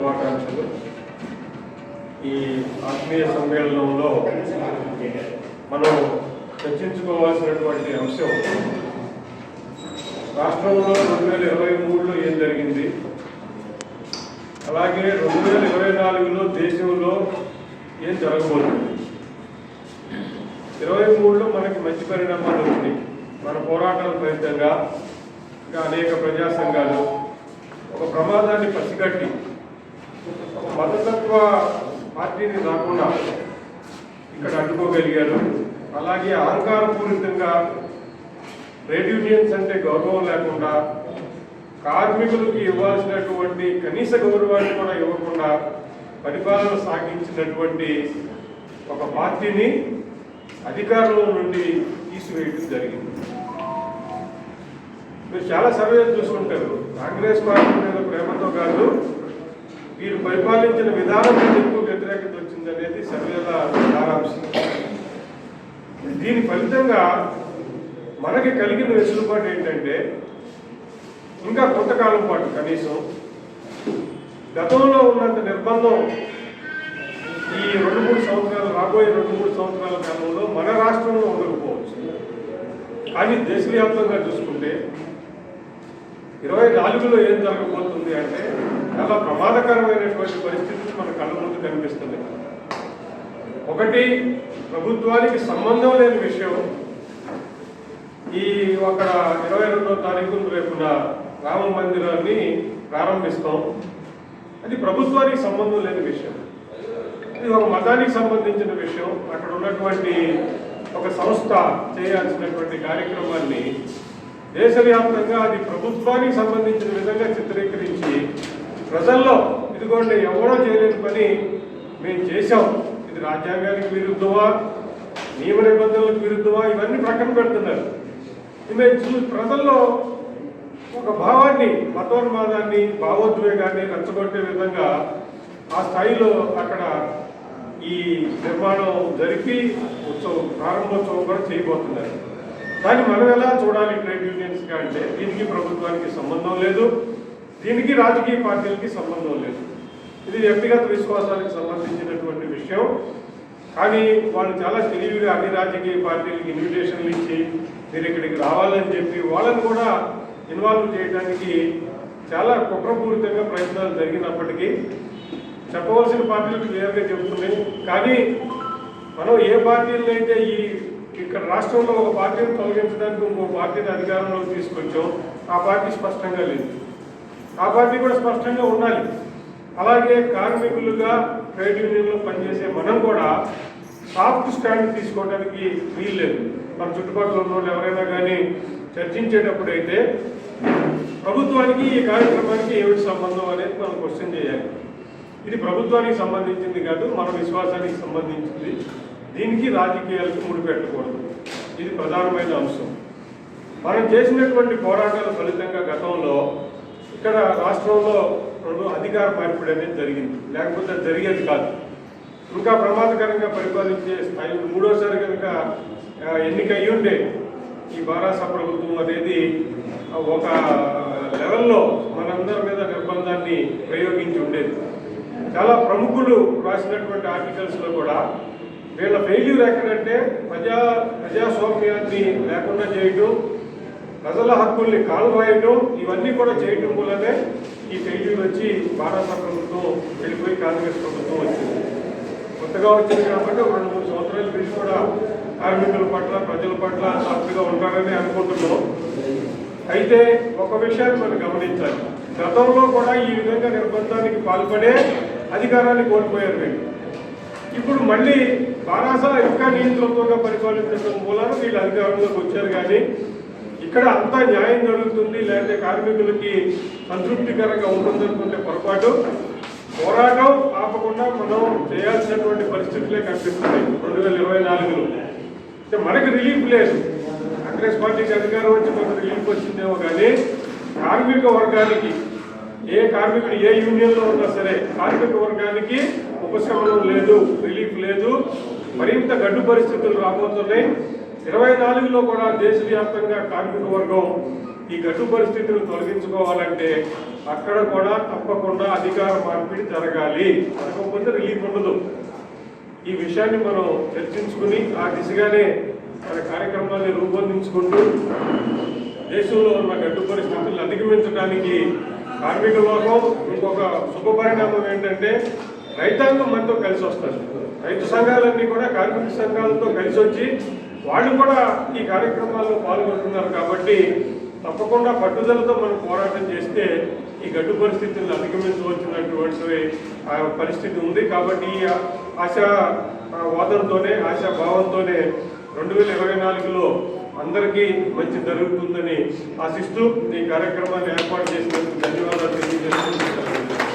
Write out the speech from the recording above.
శుభాకాంక్షలు. ఈ ఆత్మీయ సమ్మేళనంలో మనం చర్చించుకోవాల్సినటువంటి అంశం రాష్ట్రంలో రెండు వేల ఇరవై మూడులో ఏం జరిగింది? అలాగే రెండు వేల ఇరవై నాలుగులో దేశంలో ఏం జరగబోతుంది? ఇరవై మూడులో మనకి మంచి పరిణామాలు ఉంది మన పోరాటాల ఫలితంగా ఇంకా అనేక ప్రజా సంఘాలు ఒక ప్రమాదాన్ని పసిగట్టి మతతత్వ పార్టీని రాకుండా ఇక్కడ అడ్డుకోగలిగారు. అలాగే అహంకారపూరితంగా ట్రేడ్ యూనియన్స్ అంటే గౌరవం లేకుండా కార్మికులకు ఇవ్వాల్సినటువంటి కనీస గౌరవాన్ని కూడా ఇవ్వకుండా పరిపాలన సాగించినటువంటి ఒక పార్టీని అధికారంలో నుండి తీసివేయడం జరిగింది. మీరు చాలా సర్వేలు చూసుకుంటారు. కాంగ్రెస్ పార్టీ మీద ప్రేమతో కాదు వీరు పరిపాలించిన విధానం మీద ఎక్కువ వ్యతిరేకత వచ్చిందనేది సర్వేల సారాంశం. దీని ఫలితంగా మనకి కలిగిన వెసులుబాటు ఏంటంటే ఇంకా కొంతకాలం పాటు కనీసం గతంలో ఉన్నంత నిర్బంధం ఈ రెండు మూడు సంవత్సరాలు రాబోయే రెండు మూడు సంవత్సరాల కాలంలో మన రాష్ట్రంలో ఉండకపోవచ్చు. కానీ దేశవ్యాప్తంగా చూసుకుంటే ఇరవై నాలుగులో ఏం జరగబోతుంది అంటే చాలా ప్రమాదకరమైనటువంటి పరిస్థితులు మన కళ్ళ ముందు కనిపిస్తుంది ఒకటి ప్రభుత్వానికి సంబంధం లేని విషయం. ఈ అక్కడ ఇరవై రెండో తారీఖు రేపున రామ మందిరాన్ని ప్రారంభిస్తాం. అది ప్రభుత్వానికి సంబంధం లేని విషయం. ఇది ఒక మతానికి సంబంధించిన విషయం. అక్కడ ఉన్నటువంటి ఒక సంస్థ చేయాల్సినటువంటి కార్యక్రమాన్ని దేశవ్యాప్తంగా అది ప్రభుత్వానికి సంబంధించిన విధంగా చిత్రీకరించి ప్రజల్లో ఇదిగోండి ఎవరో చేయలేని పని మేము చేశాం. ఇది రాజ్యాంగానికి విరుద్ధమా? నియమ నిబంధనలకు విరుద్ధమా? ఇవన్నీ ప్రక్కన పెడుతున్నారు. మేము చూ ప్రజల్లో ఒక భావాన్ని మతోన్మాదాన్ని భావోద్వేగాన్ని రెచ్చగొట్టే విధంగా ఆ స్థాయిలో అక్కడ ఈ నిర్మాణం జరిపి ఉత్సవం ప్రారంభోత్సవం కూడా చేయబోతున్నారు. దాన్ని మనం ఎలా చూడాలి ట్రేడ్ యూనియన్స్గా అంటే? దీనికి ప్రభుత్వానికి సంబంధం లేదు. దీనికి రాజకీయ పార్టీలకి సంబంధం లేదు. ఇది వ్యక్తిగత విశ్వాసానికి సంబంధించినటువంటి విషయం. కానీ వాళ్ళు చాలా తెలివిగా అన్ని రాజకీయ పార్టీలకి ఇన్విటేషన్లు ఇచ్చి మీరు ఇక్కడికి రావాలని చెప్పి వాళ్ళని కూడా ఇన్వాల్వ్ చేయడానికి చాలా కుట్రపూరితంగా ప్రయత్నాలు జరిగినప్పటికీ చెప్పవలసిన పార్టీలు క్లియర్గా చెబుతున్నాయి కానీ మనం ఏ పార్టీలను అయితే ఈ ఇక్కడ రాష్ట్రంలో ఒక పార్టీని తొలగించడానికి ఇంకో పార్టీని అధికారంలోకి తీసుకొచ్చాం ఆ పార్టీ స్పష్టంగా లేదు. ఆ పార్టీ కూడా స్పష్టంగా ఉండాలి. అలాగే కార్మికులుగా ట్రేడ్ యూనియన్లో పనిచేసే మనం కూడా సాఫ్ట్ స్టాండ్ తీసుకోవడానికి వీల్లేదు మన చుట్టుపక్కల ఉన్న వాళ్ళు ఎవరైనా కానీ చర్చించేటప్పుడు అయితే ప్రభుత్వానికి ఈ కార్యక్రమానికి ఏమిటి సంబంధం అనేది మనం క్వశ్చన్ చేయాలి. ఇది ప్రభుత్వానికి సంబంధించింది కాదు మన విశ్వాసానికి సంబంధించింది. దీనికి రాజకీయాలకు ముడిపెట్టకూడదు ఇది ప్రధానమైన అంశం. మనం చేసినటువంటి పోరాటాల ఫలితంగా గతంలో ఇక్కడ రాష్ట్రంలో రెండు అధికార మార్పిడి అనేది జరిగింది. లేకపోతే జరిగేది కాదు. ఇంకా ప్రమాదకరంగా పరిపాలించే స్థాయి మూడోసారి కనుక ఎన్నిక అయ్యుండే ఈ బారాస ప్రభుత్వం అనేది ఒక లెవెల్లో మనందరి మీద నిర్బంధాన్ని ప్రయోగించి ఉండేది. చాలా ప్రముఖులు రాసినటువంటి ఆర్టికల్స్లో కూడా వీళ్ళ ఫెయిల్యూర్ ఎక్కడంటే ప్రజా ప్రజాస్వామ్యాన్ని లేకుండా చేయటం ప్రజల హక్కుల్ని కాలువాయటం ఇవన్నీ కూడా చేయటం వల్లనే ఈ ఫెయిల్యూర్ వచ్చి భారత ప్రభుత్వం వెళ్ళిపోయి కాంగ్రెస్ ప్రభుత్వం వచ్చింది. కొత్తగా వచ్చింది కాబట్టి ఒక రెండు మూడు సంవత్సరాల నుంచి కూడా కార్మికుల పట్ల ప్రజల పట్ల సాఫ్ట్గా ఉంటారని అనుకుంటున్నాం. అయితే ఒక విషయాన్ని మనం గమనించాలి. గతంలో కూడా ఈ విధంగా నిర్బంధానికి పాల్పడే అధికారాన్ని కోల్పోయారు వీళ్ళు. ఇప్పుడు మళ్ళీ బారాస ఇంకా నియంత్రణగా పరిపాలించడం మూలాన వీళ్ళు అధికారంలోకి వచ్చారు కానీ ఇక్కడ అంతా న్యాయం జరుగుతుంది లేకపోతే కార్మికులకి సంతృప్తికరంగా ఉంటుందనుకుంటే పొరపాటు. పోరాటం ఆపకుండా మనం చేయాల్సినటువంటి పరిస్థితులే కనిపిస్తున్నాయి రెండు వేల ఇరవై నాలుగులో. అంటే మనకి రిలీఫ్ లేదు. కాంగ్రెస్ పార్టీకి అధికారం వచ్చి కొంత రిలీఫ్ వచ్చిందేమో కానీ కార్మిక వర్గానికి ఏ కార్మికుడు ఏ యూనియన్లో ఉన్నా సరే కార్మిక వర్గానికి ఉపశమనం లేదు రిలీఫ్ లేదు. మరింత గడ్డు పరిస్థితులు రాబోతున్నాయి. ఇరవై నాలుగులో కూడా దేశవ్యాప్తంగా కార్మిక వర్గం ఈ గట్టు పరిస్థితులు తొలగించుకోవాలంటే అక్కడ కూడా తప్పకుండా అధికార మార్పిడి జరగాలి. జరగకపోతే రిలీఫ్ ఉండదు. ఈ విషయాన్ని మనం చర్చించుకుని ఆ దిశగానే మన కార్యక్రమాన్ని రూపొందించుకుంటూ దేశంలో ఉన్న గడ్డు పరిస్థితులను అధిగమించడానికి కార్మిక లోకం ఇంకొక శుభ పరిణామం ఏంటంటే రైతాంగం మనతో కలిసి వస్తారు రైతు సంఘాలన్నీ కూడా కార్మిక సంఘాలతో కలిసి వచ్చి వాళ్ళు కూడా ఈ కార్యక్రమాల్లో పాల్గొంటున్నారు కాబట్టి తప్పకుండా పట్టుదలతో మనం పోరాటం చేస్తే ఈ గడ్డు పరిస్థితులను అధిగమించవచ్చినటువంటి ఆ పరిస్థితి ఉంది కాబట్టి ఈ ఆశా ఆ వాదంతోనే ఆశా భావంతోనే రెండు వేల ఇరవై నాలుగులో అందరికీ మంచి జరుగుతుందని ఆశిస్తూ ఈ కార్యక్రమాన్ని ఏర్పాటు చేసినందుకు ధన్యవాదాలు తెలియజేస్తున్నాను